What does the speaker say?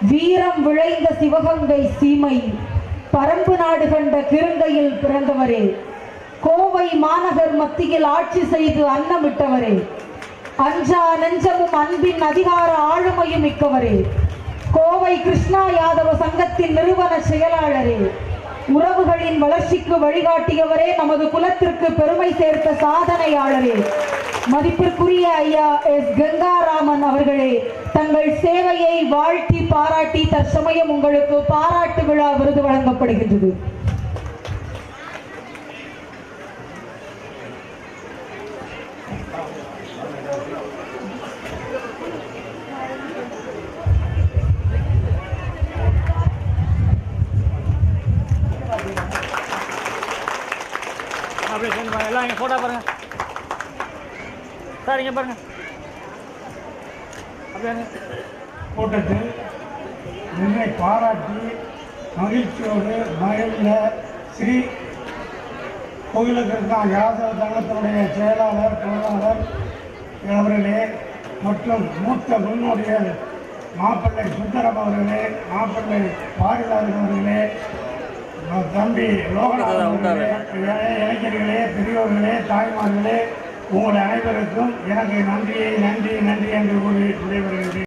வீரம் விளைந்த சிவகங்கை சீமை பரம்பு நாடு கண்ட கிருங்கையில் பிறந்தவரே. கோவை மாநகர் மத்தியில் ஆட்சி செய்து அன்னமிட்டவரே. அஞ்சா நெஞ்சமும் அன்பின் அதிகார ஆளுமையும் மிக்கவரே. கோவை கிருஷ்ணா யாதவ சங்கத்தின் நிறுவன செயலாளரே. உறவுகளின் வளர்ச்சிக்கு வழிகாட்டியவரே நமது குலத்திற்கு பெருமை சேர்த்த சாதனையாளரே. மதிப்பிற்குரிய ஐயா எஸ் கங்காராமன் அவர்களே. தங்கள் சேவையை வாழ்த்தி பாராட்டி தற்சமயம் உங்களுக்கு பாராட்டு விழா விருது வழங்கப்படுகின்றது. அப்படியே பாருங்க. எல்லாம் இங்கே ஃபோட்டோ பாருங்க. சார் இங்கே பாருங்க. அப்படியே கூட்டத்தில் என்னை பாராட்டி மகிழ்ச்சியோடு மகிழ்ந்த ஸ்ரீ கோயிலுக்கிருக்கா யாதவ தங்கத்தினுடைய செயலாளர் பொருளாளர் அவர்களே மற்றும் மூத்த முன்னோடிகள் மாப்பிள்ளை சுந்தரம் அவர்களே மாப்பிள்ளை பாரிதாசன் அவர்களே தம்பி லோகநாதன் அவர்களே இளைஞர்களே பெரியோர்களே தாய்மார்களே உங்கள் அனைவருக்கும் எனக்கு நன்றியை நன்றி நன்றி என்று கூறி விடைபெறுகிறேன்.